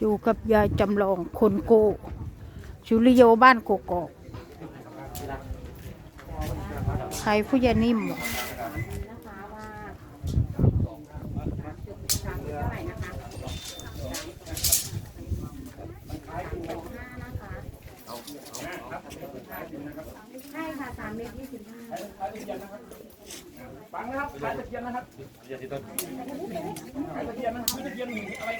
อยู่กับยายจำลองคนโกชุริโยบ้านโกกอกใครผู้ใหญ่นิ่มใช่ค่ะสามเมตรยี่สิบห้าฟังนะครับขายตะเกียงนะครับขายตะเกียงนะมีตะเกียงมีอะไร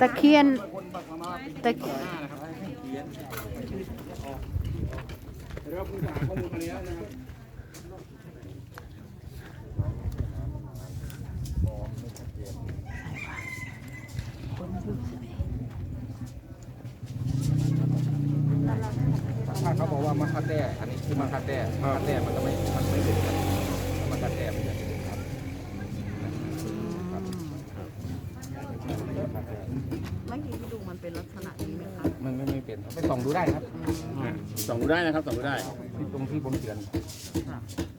ตะเคียนตะเคียนเขาบอกว่ามาคัดแต้อันนี้ คือมาคัดแต้มาคัดแต้มันก็ไม่ มันไม่เป็นกันมาคัดแต้มันจะเป็นครับเมื่อกี้ที่ดูมันเป็นลักษณะนี้ไหมคะมันไม่ไม่เป็นไปส่องดูได้ครับส่องดูได้นะครับส่องดูได้ที่ตรงที่ผมเขียน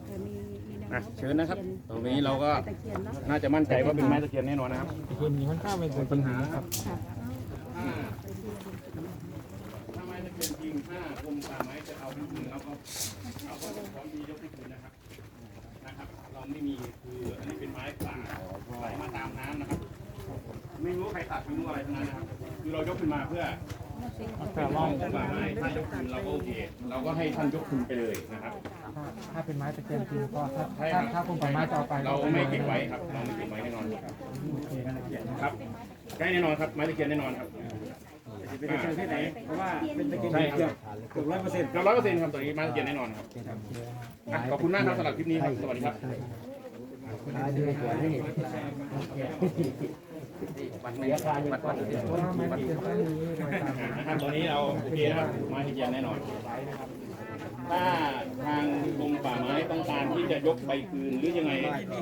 แต่มีมีแนวอะโน้มเชิญนะครับ ตรงนี้เราก็ตะเคียนเนาะน่าจะมั่นใจว่าเป็นไม้ตะเคียนแน่นอนนะครับเขียนนี้มันข้าไม่เป็นปัญหาครับ ถ้าไม้ตะเคียนจริงถ้า กรมป่าไม้จะเอาไปคืนเราก็เราก็ต้องพร้อมที่ยกไปคืนนะครับนะครับ เราไม่มีคืออันนี้เป็นไม้ป่าไหลมาตามน้ำนะครับ ไม่รู้ใครตัดไม่รู้อะไรทั้งนั้นนะครับ คือเรายกขึ้นมาเพื่อเป็นร่องป่าไม้ถ้ายกคืนเราก็โอเคเราก็ให้ท่านยกคืนไปเลยนะครับ ถ้าเป็นไม้ตะเคียนจริงก็ถ้าถ้ารับถ้าคุณป่าไม้จะเอาไปเราไม่เก็บไว้ครับ เราไม่เก็บไว้แน่นอนครับครับใกล้แน่นอนครับไม้ตะเคียนแน่นอนครับ เป็นเคียนที่ไหน เพราะว่าเป็นตะเคียนใช่ครับเกือบร้อยเปอร์เซ็นต์เกือบร้อยเปอร์เซ็นต์ครับตัวนี้ไม้ตะเคียนแน่นอนครับอะขอบคุณมากครับสำหรับคลิปนี้ครับ สวัสดีครับมันไม่ราคาอยู่มันก็เดี๋ยวไม้ตะเคียนก็มีหน่วยต่างนะครับตอนนี้เราโอเคนะครับไม้ตะเคียนแน่นอนถ้าทางกรมป่าไม้ต้องการที่จะยกไปคืนหรือยังไง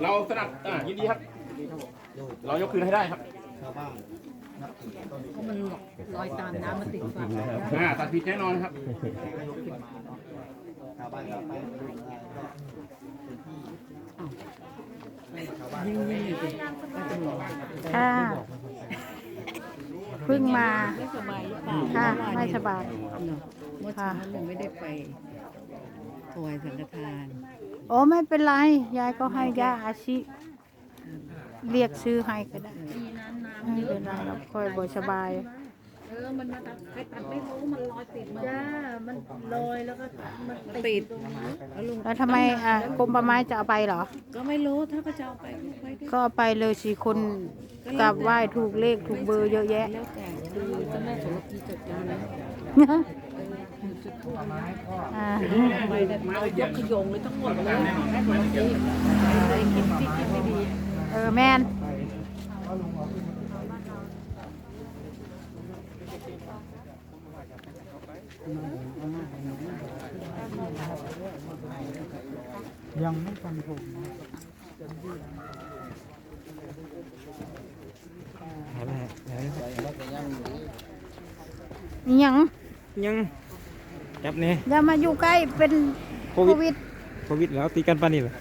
เราสนับอะยินดีครับ เรายกคืนให้ได้ครับ เพราะมันลอยตามน้ำมันติดฝั่งอ่าตัดผิดแน่นอนครับยิ่งยิ่งอยู่ดิก็จะบอกค่ะเพิ่งมาไม่สบายหรือเปล่าค่ะไม่สบายเนอะเมื่อเช้าหนูไม่ได้ไปถวายสังฆทานโอ้ไม่เป็นไร ยายก็ให้ย่าอาชิ เรียกชื่อให้ก็ได้มีน้ำน้ำ ไม่เยเป็อะนไรเราค่อยบ่สบาย เออ มันมาตัดไปตัดไม่รู้ มันลอยติดมาจ้า มันลอยแล้วก็มันติดแล้วลุงแล้วทำไมอะกรมป่าไม้จะเอาไปเหรอ ก็ไม่รู้ถ้าเขาจะเอาไปก็ไปก็ก็เอาไปเลยสิคนกราบไหว้ถูกเลขถูกเบอร์เยอะแยะ แล้วแต่คือเจ้าแม่โสระพีจัดการแล้วจุดทูบอ่าไปแต่เอายกขยงเลยทั้งหมดเลยอะไรคิดที่คิดไม่ดี เออแมน ยังไม่ฟันธงยัง ยังจับเนี่ยอย่ามาอยู่ใกล้เป็นโควิด โควิดแล้วตีกันปานี่เหรอ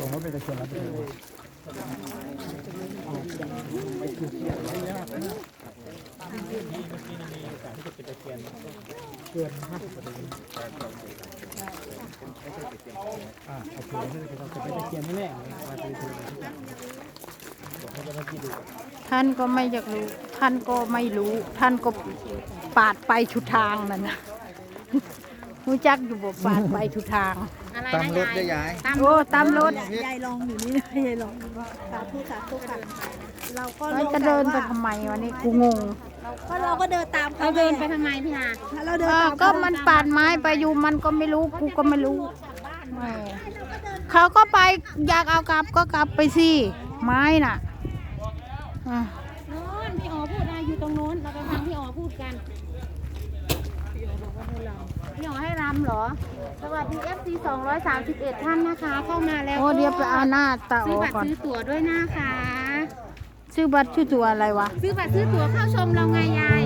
ลงมาเป็นตะเคียนแล้วเป็นไง อ่าโอเคเราจะไปตะเคียนแน่ๆมาดูดูเขาจะมากี่ดู ท่านก็ไม่อยากรู้ ท่านก็ไม่รู้ ท่านก็ปาดไปชุดทางนั่นนะรู้จักอยู่บ่ปาดไปชุดทางตามรถได้ยาย โอ้ตามรถ ยายลองอยู่นี่นะยายลองสาธุสาธุค่ะ เราก็แล้วจะเดินไปทำไมวะนี่กูงงก็เราก็เดินตามเขาเราเดินไปทำไมพี่นาเราเดินเออตามก็มันปาดไม้ไปอยู่มันก็ไม่รู้กูก็ไม่รู้แหมเขาก็ไปอยากเอากลับก็กลับไปสิไม้น่ะอะโน้นพี่อ๋อพูดอะไรอยู่ตรงโน้นเราไปฟังพี่อ๋อพูดกันพี่อ๋อให้รำเหรอสวัสดี FC 231 ท่านนะคะ เข้ามาแล้วโอ้เดี๋ยวไปเอาหน้าตาซื้อออกบัตรก่อนซื้อตั๋วด้วยนะคะ ซื้อบัตรชื่อตัวอะไรวะ ซื้อบัตรซื้อตั๋วเข้าชมเราไงยาย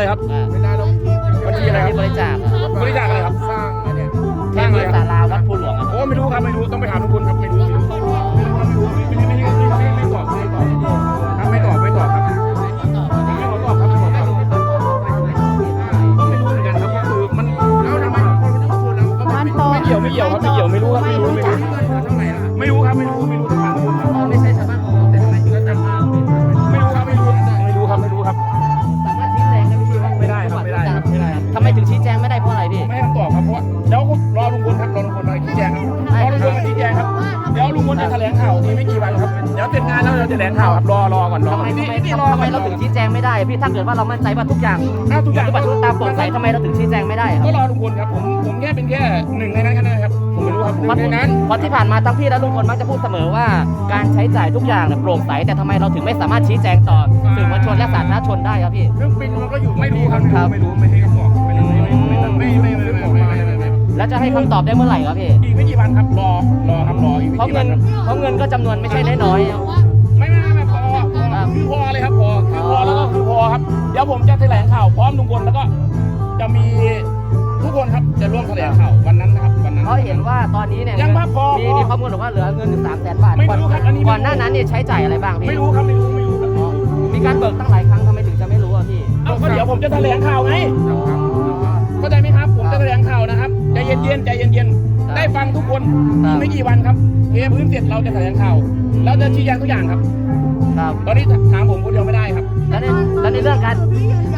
เบอร์บัญชีอะไรครับอ่าบัญชีอะไรครับ บริจาคครับบริจาคอะไรครับ สร้างอะไรเนี่ยสร้างที่อะไรคศารับลาวัดภูหลวงอะครับโอ้ไม่รู้ครับไม่รู้ต้องไปถามทุกคนครับไม่รู้ไม่รู้ไม่รู้ครับไม่รู้ไม่ไม่ไม่ไม่ไม่ไจงานแล้วเราจะแถลงข่าวครับรอรอก่อนรอทำไมนี่ทำไมนี่รอทำไมก่อนเราถึงชี้แจงไม่ได้พี่ถ้าเกิดว่าเรามั่นใจว่าทุกอย่างอะทุกอย่างปฏิบัติตามโปร่งใสทำไมเราถึงชี้แจงไม่ได้ครับก็รอลุงพลครับผมผมแค่เป็นแค่หนึ่งในนั้นแค่นั้นครับผมไม่รู้ครับหเพราะนึ่งในนั้น เพราะที่ผ่านมาทั้งพี่และลุงพลมักจะพูดเสมอว่า การใช้จ่ายทุกอย่างเนี่ยโปร่งใสแต่ทำไมเราถึงไม่สามารถชี้แจงต่อสื่อมวลชนและสาธารณชนได้ครับพี่เครื่องบินมันก็อยู่ไม่รู้ครับครับ ไม่รู้ไม่ให้คำตอบไม่รู้ไม่ไม่ไม่ไม่ไม่ไม่ไม่ไม่ไม่ไม่แล้วจะให้คำตอบได้เมื่อไหร่ครับพี่อีกไม่กี่วันครับรอรอครับรออีกเพไม่ราะกี่เงิวันนครับเพราะเงินก็จำนวนไม่ใช่น้อยๆไม่ มจะแถลงข่าวพร้อมลุงพลแล้วก็จะมีทุกคนครับจะร่วมแถลงข่าววันนั้นนะครับวันนั้น เพราะเห็นว่าตอนนี้เนี่ยยังว่าพอมีพอมีข้อมูลบอกว่าเหลือเงินอยู่สามแสนบาทไม่รู้ครับอันนี้ไม่รู้ ก่อนหน้านั้นเนี่ยใช้จ่ายอะไรบ้างพี่ไม่รู้ครับไม่รู้ไม่รู้ครับอ๋อมีการเบิกตั้งหลายครั้งทำไมถึงจะไม่รู้อะพี่เอาก็เดี๋ยวผมจะแถลงข่าวไงเข้าใจไหมครับ ผมจะแถลงข่าวนะครับใจเย็นๆใจเย็นๆได้ฟังทุกคนอีกไม่กี่วันครับเทพื้นเสร็จเราจะแถลงข่าวเราจะชี้แจงทุกอย่างครับ ครับ ตอนนี้ถามผมคนเดียวไม่ได้ครับ แล้วในแล้วในเรื่องการ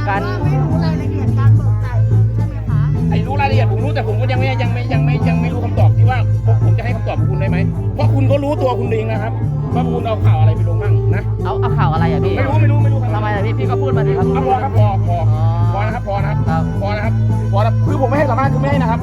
การไม่รู้รายละเอียดการเบิกจ่ายใช่ไหมคะไอ้รู้รายละเอียดผมรู้แต่ผมก็ยังไม่ยังไม่ยังไม่ยังไม่รู้คำตอบที่ว่าผมผมจะให้คำตอบกับคุณได้ไหมเพราะคุณก็รู้ตัวคุณเองนะครับว่าคุณเอาข่าวอะไรไปลงบ้างนะเอาเอาข่าวอะไรอะพี่ไม่รู้ไม่รู้ไม่รู้ครับทำไมล่ะพี่พี่ก็พูดมาสิครับเอาพอครับพอพอพอนะครับพอนะครับครับพอนะครับพอนะคือผมไม่ให้สัมภาษณ์คือไม่ให้นะครับ